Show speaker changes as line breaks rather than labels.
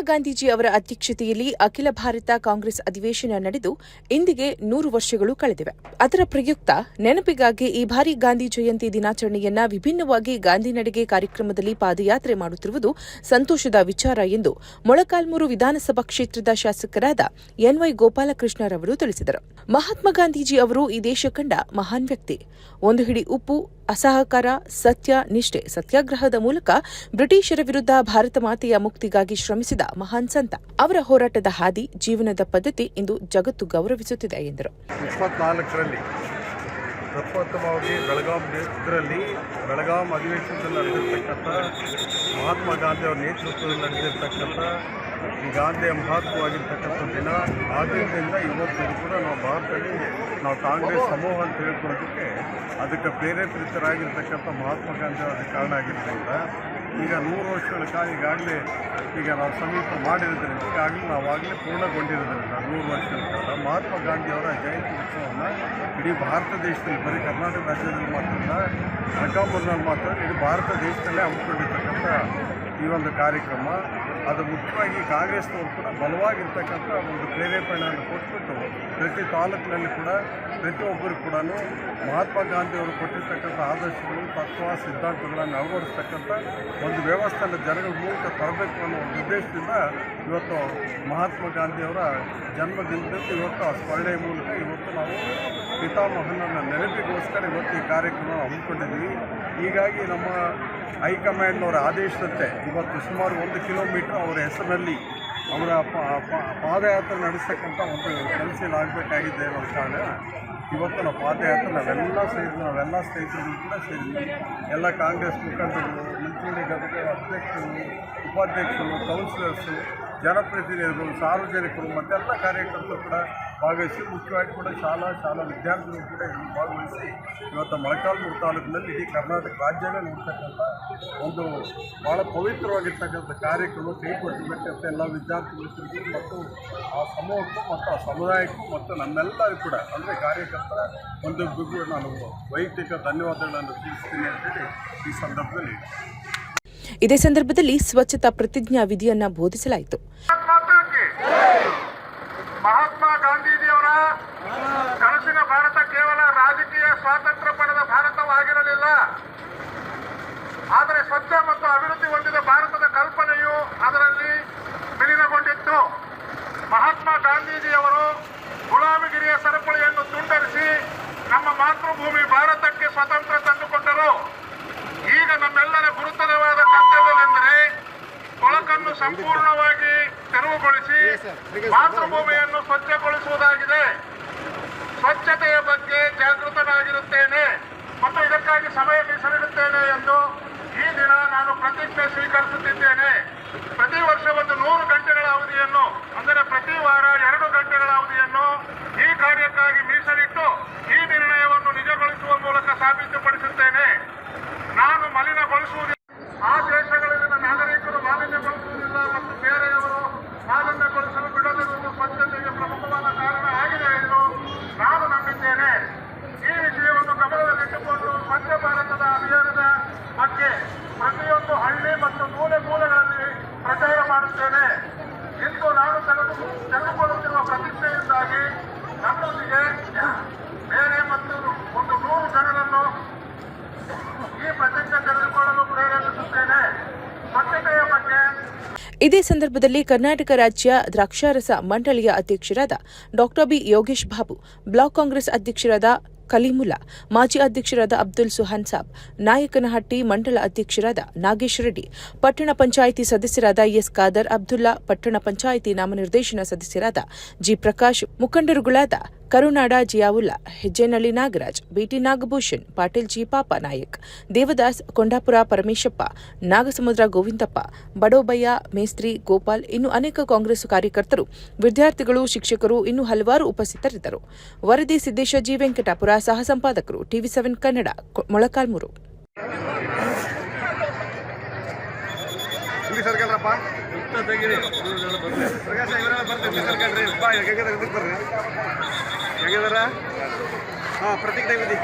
ಗಾಂಧೀಜಿ ಅವರ ಅಧ್ಯಕ್ಷತೆಯಲ್ಲಿ ಅಖಿಲ ಭಾರತ ಕಾಂಗ್ರೆಸ್ ಅಧಿವೇಶನ ನಡೆದು ಇಂದಿಗೆ ನೂರು ವರ್ಷಗಳು ಕಳೆದಿವೆ. ಅದರ ಪ್ರಯುಕ್ತ ನೆನಪಿಗಾಗಿ ಈ ಬಾರಿ ಗಾಂಧಿ ಜಯಂತಿ ದಿನಾಚರಣೆಯನ್ನ ವಿಭಿನ್ನವಾಗಿ ಗಾಂಧಿ ನಡಿಗೆ ಕಾರ್ಯಕ್ರಮದಲ್ಲಿ ಪಾದಯಾತ್ರೆ ಮಾಡುತ್ತಿರುವುದು ಸಂತೋಷದ ವಿಚಾರ ಎಂದು ಮೊಳಕಾಲ್ಮೂರು ವಿಧಾನಸಭಾ ಕ್ಷೇತ್ರದ ಶಾಸಕರಾದ ಎನ್ವೈ ಗೋಪಾಲಕೃಷ್ಣರವರು ತಿಳಿಸಿದರು. ಮಹಾತ್ಮ ಗಾಂಧೀಜಿ ಅವರು ಈ ದೇಶ ಕಂಡ ಮಹಾನ್ ವ್ಯಕ್ತಿ. ಒಂದು ಹಿಡಿ ಉಪ್ಪು ಅಸಹಕಾರ, ಸತ್ಯ, ನಿಷ್ಠೆ ಸತ್ಯಾಗ್ರಹದ ಮೂಲಕ ಬ್ರಿಟಿಷರ ವಿರುದ್ಧ ಭಾರತ ಮಾತೆಯ ಮುಕ್ತಿಗಾಗಿ ಶ್ರಮಿಸಿದ ಮಹಾನ್ ಸಂತ. ಅವರ ಹೋರಾಟದ ಹಾದಿ, ಜೀವನದ ಪದ್ಧತಿ ಇಂದು ಜಗತ್ತು ಗೌರವಿಸುತ್ತಿದೆ ಎಂದರು.
ಪ್ರಪ್ರಥಮವಾಗಿ ಬೆಳಗಾಂ ಇದರಲ್ಲಿ ಬೆಳಗಾಂ ಅಧಿವೇಶನದಲ್ಲಿ ನಡೆದಿರ್ತಕ್ಕಂಥ ಮಹಾತ್ಮ ಗಾಂಧಿ ಅವರ ನೇತೃತ್ವದಲ್ಲಿ ನಡೆದಿರ್ತಕ್ಕಂಥ ಗಾಂಧಿಯ ಮಹತ್ವವಾಗಿರ್ತಕ್ಕಂಥ ದಿನ. ಆದ್ದರಿಂದ ಇವತ್ತು ಕೂಡ ನಾವು ಭಾರತದಲ್ಲಿ ನಾವು ಕಾಂಗ್ರೆಸ್ ಸಮೂಹ ಅಂತ ಹೇಳ್ಕೊಳ್ಳೋದಕ್ಕೆ ಅದಕ್ಕೆ ಪ್ರೇರೇಪಿತರಾಗಿರ್ತಕ್ಕಂಥ ಮಹಾತ್ಮ ಗಾಂಧಿ ಅವರ ಕಾರಣ ಆಗಿರೋದ್ರಿಂದ ಈಗ ನೂರು ವರ್ಷಗಳ ಕಾಲ ಈಗಾಗಲೇ ಈಗ ನಾವು ಸಮೀಪ ಮಾಡಿರೋದ್ರಿಂದ ಈಗಾಗಲೇ ನಾವಾಗಲೇ ಪೂರ್ಣಗೊಂಡಿರೋದ್ರಿಂದ ನೂರು ವರ್ಷಗಳ ಕಾಲ ಮಹಾತ್ಮ ಗಾಂಧಿಯವರ ಜಯಂತಿ ಉತ್ಸವವನ್ನು ಇಡೀ ಭಾರತ ದೇಶದಲ್ಲಿ, ಬರೀ ಕರ್ನಾಟಕ ರಾಜ್ಯದಲ್ಲಿ ಮಾತ್ರ ಅಲ್ಲ ಅಣಕಾಂಬೂರಿನಲ್ಲಿ ಮಾತ್ರ ಇಡೀ ಭಾರತ ದೇಶದಲ್ಲೇ ಹಮ್ಮಿಕೊಂಡಿರ್ತಕ್ಕಂಥ ಈ ಒಂದು ಕಾರ್ಯಕ್ರಮ. ಅದು ಮುಖ್ಯವಾಗಿ ಕಾಂಗ್ರೆಸ್ನವರು ಕೂಡ ಬಲವಾಗಿರ್ತಕ್ಕಂಥ ಒಂದು ಪ್ರೇರೇಪಣೆಯನ್ನು ಕೊಟ್ಬಿಟ್ಟು ಪ್ರತಿ ತಾಲೂಕಿನಲ್ಲಿ ಕೂಡ ಪ್ರತಿಯೊಬ್ಬರು ಕೂಡ ಮಹಾತ್ಮ ಗಾಂಧಿಯವರು ಕೊಟ್ಟಿರ್ತಕ್ಕಂಥ ಆದರ್ಶಗಳು, ತತ್ವ, ಸಿದ್ಧಾಂತಗಳನ್ನು ಅಳವಡಿಸ್ತಕ್ಕಂಥ ಒಂದು ವ್ಯವಸ್ಥೆಯನ್ನು ಜನಗಳ ಮೂಲಕ ತರಬೇಕು ಅನ್ನೋ ಒಂದು ಉದ್ದೇಶದಿಂದ ಇವತ್ತು ಮಹಾತ್ಮ ಗಾಂಧಿಯವರ ಜನ್ಮದಿನದಂತೆ ಇವತ್ತು ಆ ಸ್ಮರಣೆಯ ಮೂಲಕ ಇವತ್ತು ನಾವು ಪಿತಾಮಹನನ್ನು ನೆನಪಿಗೋಸ್ಕರ ಇವತ್ತು ಈ ಕಾರ್ಯಕ್ರಮ ಹಮ್ಮಿಕೊಂಡಿದ್ದೀವಿ. ಹೀಗಾಗಿ ನಮ್ಮ ಹೈಕಮಾಂಡ್ನವರ ಆದೇಶದಂತೆ ಇವತ್ತು ಸುಮಾರು ಒಂದು ಕಿಲೋಮೀಟ್ರ್ ಅವರ ಹೆಸರಿನಲ್ಲಿ ಅವರ ಪಾದಯಾತ್ರೆ ನಡೆಸ್ತಕ್ಕಂಥ ಒಂದು ಕೆಲಸ ಆಗಬೇಕಾಗಿದೆ ಅನ್ನೋ ಕಾರಣ ಇವತ್ತು ನಾವು ಪಾದಯಾತ್ರೆ ನಾವೆಲ್ಲ ಸೇರಿ ನಾವೆಲ್ಲ ಸ್ನೇಹಿತರು ಕೂಡ ಸೇರಿದ್ವಿ. ಎಲ್ಲ ಕಾಂಗ್ರೆಸ್ ಮುಖಂಡರು ಮುಂಚೂಣಿ ಘಟಕದ ಅಧ್ಯಕ್ಷರು, ಉಪಾಧ್ಯಕ್ಷರು, ಕೌನ್ಸಿಲರ್ಸು, ಜನಪ್ರತಿನಿಧಿಗಳು, ಸಾರ್ವಜನಿಕರು ಮತ್ತೆಲ್ಲ ಕಾರ್ಯಕರ್ತರು ಕೂಡ ಭಾಗವಹಿಸಿ ಮುಖ್ಯವಾಗಿ ಕೂಡ ಶಾಲಾ ಶಾಲಾ ವಿದ್ಯಾರ್ಥಿಗಳು ಕೂಡ ಇಲ್ಲಿ ಭಾಗವಹಿಸಿ ಇವತ್ತು ಮೊಳಕಾಲ್ಮೂರು ತಾಲೂಕಿನಲ್ಲಿ ಇಡೀ ಕರ್ನಾಟಕ ರಾಜ್ಯವೇ ನೋಡ್ತಕ್ಕಂಥ ಒಂದು ಭಾಳ ಪವಿತ್ರವಾಗಿರ್ತಕ್ಕಂಥ ಕಾರ್ಯಕ್ರಮ ಕೈಗೊಳ್ಳಬೇಕಂತ ಎಲ್ಲ ವಿದ್ಯಾರ್ಥಿಗಳು ಮತ್ತು ಆ ಸಮೂಹಕ್ಕೂ ಮತ್ತು ಆ ಸಮುದಾಯಕ್ಕೂ ಮತ್ತು ನಮ್ಮೆಲ್ಲರಿಗೂ ಕೂಡ ಅಂದರೆ ಕಾರ್ಯಕರ್ತರ ಒಂದು ಬಿಗು ನಾನು ವೈಯಕ್ತಿಕ ಧನ್ಯವಾದಗಳನ್ನು ತಿಳಿಸ್ತೀನಿ ಅಂತೇಳಿ ಈ ಸಂದರ್ಭದಲ್ಲಿ.
ಇದೇ ಸಂದರ್ಭದಲ್ಲಿ ಸ್ವಚ್ಛತಾ ಪ್ರತಿಜ್ಞಾ ವಿಧಿಯನ್ನ ಬೋಧಿಸಲಾಯಿತು.
ಮಹಾತ್ಮ ಗಾಂಧೀಜಿಯವರ ಕನಸಿನ ಭಾರತ ಕೇವಲ ರಾಜಕೀಯ ಸ್ವಾತಂತ್ರ್ಯ ಪಡೆದ ಭಾರತವಾಗಿರಲಿಲ್ಲ. ಆದರೆ ಸ್ವಚ್ಛ ಮತ್ತು ಅಭಿವೃದ್ಧಿ ಹೊಂದಿದ ಭಾರತದ ಕಲ್ಪನೆಯು ಅದರಲ್ಲಿ ವಿಲೀನಗೊಂಡಿತ್ತು. ಮಹಾತ್ಮ ಗಾಂಧೀಜಿಯವರು ಗುಲಾಮಗಿರಿಯ ಸರಪಳಿಯನ್ನು ತುಂಡರಿಸಿ ನಮ್ಮ ಮಾತೃಭೂಮಿ ಭಾರತಕ್ಕೆ ಸ್ವಾತಂತ್ರ್ಯ ತಂದುಕೊಟ್ಟರು. ಈಗ ನಮ್ಮೆಲ್ಲರ ಗುರುತರವಾದ ಕರ್ತವ್ಯವೆಂದರೆ ಕೊಳಕನ್ನು ಸಂಪೂರ್ಣವಾಗಿ ತೆರವುಗೊಳಿಸಿ ಮಾತೃಭೂಮಿಯನ್ನು ಸ್ವಚ್ಛಗೊಳಿಸುವುದಾಗಿದೆ. ಸ್ವಚ್ಛತೆಯ ಬಗ್ಗೆ ಜಾಗೃತನಾಗಿರುತ್ತೇನೆ ಮತ್ತು ಇದಕ್ಕಾಗಿ ಸಮಯ ಮೀಸಲಿಡುತ್ತೇನೆ ಎಂದು ಈ ದಿನ ನಾನು ಪ್ರತಿಜ್ಞೆ ಸ್ವೀಕರಿಸುತ್ತಿದ್ದೇನೆ. ಪ್ರತಿ ವರ್ಷ ಒಂದು ನೂರು ಗಂಟೆಗಳ ಅವಧಿಯನ್ನು ಅಂದರೆ ಪ್ರತಿ ವಾರ ಎರಡು ಗಂಟೆಗಳ ಅವಧಿಯನ್ನು ಈ ಕಾರ್ಯಕ್ಕಾಗಿ ಮೀಸಲಿಟ್ಟು ಈ ನಿರ್ಣಯವನ್ನು ನಿಜಗೊಳಿಸುವ ಮೂಲಕ ಸಾಬೀತುಪಡಿಸುತ್ತೇನೆ. ನಾನು ಮಲಿನಗೊಳಿಸುವುದಿಲ್ಲ ಆ ದೇಶಗಳಲ್ಲಿನ ನಾಗರಿಕರು ಮಾಲಿನ್ಯಗೊಳಿಸುವುದಿಲ್ಲ ಮತ್ತು ಬೇರೆಯವರು ಮಾಲಿನ್ಯಗೊಳಿಸಲು ಬಿಡದಿರುವುದು ಸ್ವಚ್ಛತೆಗೆ ಪ್ರಮುಖವಾದ ಕಾರಣ ಆಗಿದೆ ಎಂದು ನಾನು ನಂಬಿದ್ದೇನೆ ಈ ವಿಷಯವನ್ನು ಗಮನದಲ್ಲಿಟ್ಟುಕೊಂಡು ಸ್ವಚ್ಛ ಭಾರತದ ಅಭಿಯಾನದ ಬಗ್ಗೆ ಪ್ರತಿಯೊಂದು ಹಳ್ಳಿ ಮತ್ತು ಮೂಲೆ ಮೂಲೆಗಳಲ್ಲಿ ಪ್ರಚಾರ ಮಾಡುತ್ತೇನೆ ಇಂದು ನಾನು ತೆಗೆದು ತೆಗೆದುಕೊಳ್ಳುತ್ತಿರುವ ಪ್ರತಿಜ್ಞೆಯಿಂದಾಗಿ ನನ್ನೊಂದಿಗೆ ಬೇರೆ ಮತ್ತು ಒಂದು ನೂರು ಜನರನ್ನು ಈ ಪ್ರತಿಜ್ಞೆ ತೆಗೆದುಕೊಳ್ಳಲು ಪ್ರೇರೇಪಿಸುತ್ತೇನೆ ಸ್ವಚ್ಛತೆಯ ಬಗ್ಗೆ
ಇದೇ ಸಂದರ್ಭದಲ್ಲಿ ಕರ್ನಾಟಕ ರಾಜ್ಯ ದ್ರಾಕ್ಷಾರಸ ಮಂಡಳಿಯ ಅಧ್ಯಕ್ಷರಾದ ಡಾ ಬಿ ಯೋಗೇಶ್ ಬಾಬು, ಬ್ಲಾಕ್ ಕಾಂಗ್ರೆಸ್ ಅಧ್ಯಕ್ಷರಾದ ಕಲಿಮುಲಾ ಮಾಜಿ ಅಧ್ಯಕ್ಷರಾದ ಅಬ್ದುಲ್ ಸುಹಾನ್ ಸಾಬ್, ನಾಯಕನಹಟ್ಟಿ ಮಂಡಲ ಅಧ್ಯಕ್ಷರಾದ ನಾಗೇಶ್ ರೆಡ್ಡಿ, ಪಟ್ಟಣ ಪಂಚಾಯಿತಿ ಸದಸ್ಯರಾದ ಎಸ್ ಖಾದರ್ ಅಬ್ದುಲ್ಲಾ, ಪಟ್ಟಣ ಪಂಚಾಯಿತಿ ನಾಮನಿರ್ದೇಶನ ಸದಸ್ಯರಾದ ಜಿ ಪ್ರಕಾಶ್ ಮುಖಂಡರುಗಳಾದ ಕರುನಾಡ ಜಿಯಾವುಲ್ಲಾ ಹೆಜ್ಜೆನಳ್ಳಿ ನಾಗರಾಜ್ ಬಿಟಿ ನಾಗಭೂಷಣ್ ಪಾಟೀಲ್ ಜಿ ಪಾಪ ನಾಯಕ್ ದೇವದಾಸ್ ಕೊಂಡಾಪುರ ಪರಮೇಶಪ್ಪ ನಾಗಸಮುದ್ರ ಗೋವಿಂದಪ್ಪ ಬಡೋಬಯ್ಯ ಮೇಸ್ತ್ರಿ ಗೋಪಾಲ್ ಇನ್ನು ಅನೇಕ ಕಾಂಗ್ರೆಸ್ ಕಾರ್ಯಕರ್ತರು ವಿದ್ಯಾರ್ಥಿಗಳು ಶಿಕ್ಷಕರು ಇನ್ನು ಹಲವಾರು ಉಪಸ್ಥಿತರಿದ್ದರು. ವರದಿ ಸಿದ್ದೇಶ ಜಿ ವೆಂಕಟಾಪುರ ಸಹ ಸಂಪಾದಕರು ಟಿವಿ ಸೆವೆನ್ ಕನ್ನಡ ಮೊಳಕಾಲ್ಮುರು.
ಇಲ್ಲಿ ಹೆಂಗಿದಾರ ಹಾಂ ಪ್ರತಿಜ್ಞೆ ವಿಧಿ